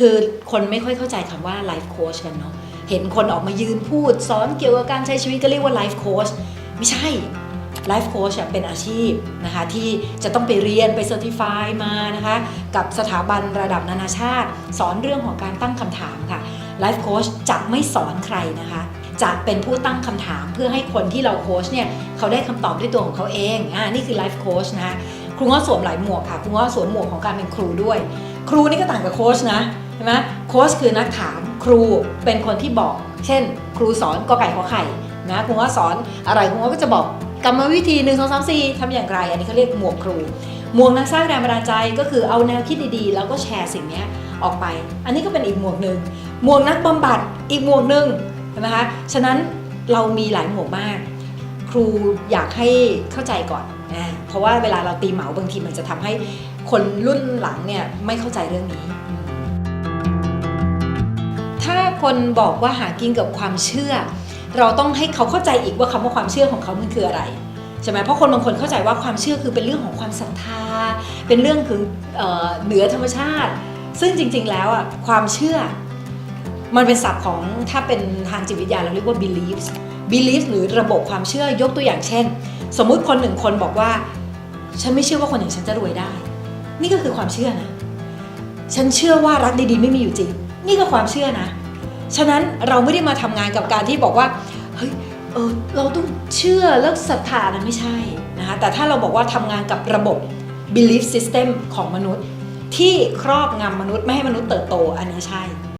คือคนไม่ค่อยเข้าใจคำว่า life coach กันเนาะเห็นคนออกมายืนพูดสอนเกี่ยวกับการใช้ชีวิตก็เรียกว่า life coach ไม่ใช่ life coach อะเป็นอาชีพนะคะที่จะต้องไปเรียนไปเซอร์ติฟายมานะคะกับสถาบันระดับนานาชาติ สอนเรื่องของการตั้งคำถามค่ะ life coach จะไม่สอนใครนะคะจะเป็นผู้ตั้งคำถามเพื่อให้คนที่เราโค้ชเนี่ยเขาได้คำตอบด้วยตัวของเขาเองอ่านี่คือ life coach นะคะ ครูง้อสวมหลายหมวกค่ะ ครูง้อสวมหมวกของการเป็นครูด้วย ครูนี่ก็ต่างกับโค้ชนะใช่ไหมโค้ชคือนักถามครูเป็นคนที่บอก เช่น ครูสอนกอไก่ขอไข่นะครูง้อสอนอะไรครูง้อก็จะบอกกรรมวิธี1 2 3 4ทำอย่างไร อันนี้เขาเรียกหมวกครู หมวกนักสร้างแรงบันดาลใจก็คือเอาแนวคิดดีๆ แล้วก็แชร์สิ่งนี้ออกไป อันนี้ก็เป็นอีกหมวกหนึ่งหมวกนักบำบัดอีกหมวกหนึ่งใช่ไหมคะฉะนั้นเรามีหลายหมวกมาก ครูอยากให้เข้าใจก่อน นะเพราะว่าเวลาเราตีเหมาบางทีมันจะทำให้คนรุ่นหลังเนี่ยไม่เข้าใจเรื่องนี้ ถ้าคนบอกว่าหากินกับความเชื่อ เราต้องให้เขาเข้าใจอีกว่าคำว่าความเชื่อของเขามันคืออะไรใช่ไหมเพราะคนบางคนเข้าใจว่าความเชื่อคือเป็นเรื่องของความศรัทธา เป็นเรื่องถึงเออเหนือธรรมชาติ ซึ่งจริง ๆ แล้วอะความเชื่อ มันเป็นศัพท์ของถ้าเป็นทางจิตวิทยาเราเรียกว่า beliefs beliefs หรือระบบความเชื่อยกตัวอย่างเช่น สมมุติคนหนึ่งคนบอกว่า ฉันไม่เชื่อว่าคนอย่างฉันจะรวยได้ นี่ก็คือความเชื่อนะ ฉันเชื่อว่ารักดีๆไม่มีอยู่จริง นี่ก็ความเชื่อนะ ฉะนั้นเราไม่ได้มาทำงานกับการที่บอกว่าเฮ้ยเออเราต้องเชื่อแล้วศรัทธานะไม่ใช่นะคะแต่ถ้าเราบอกว่าทำงานกับระบบ belief system ของมนุษย์ ที่ครอบงำมนุษย์ไม่ให้มนุษย์เติบโตอันนี้ใช่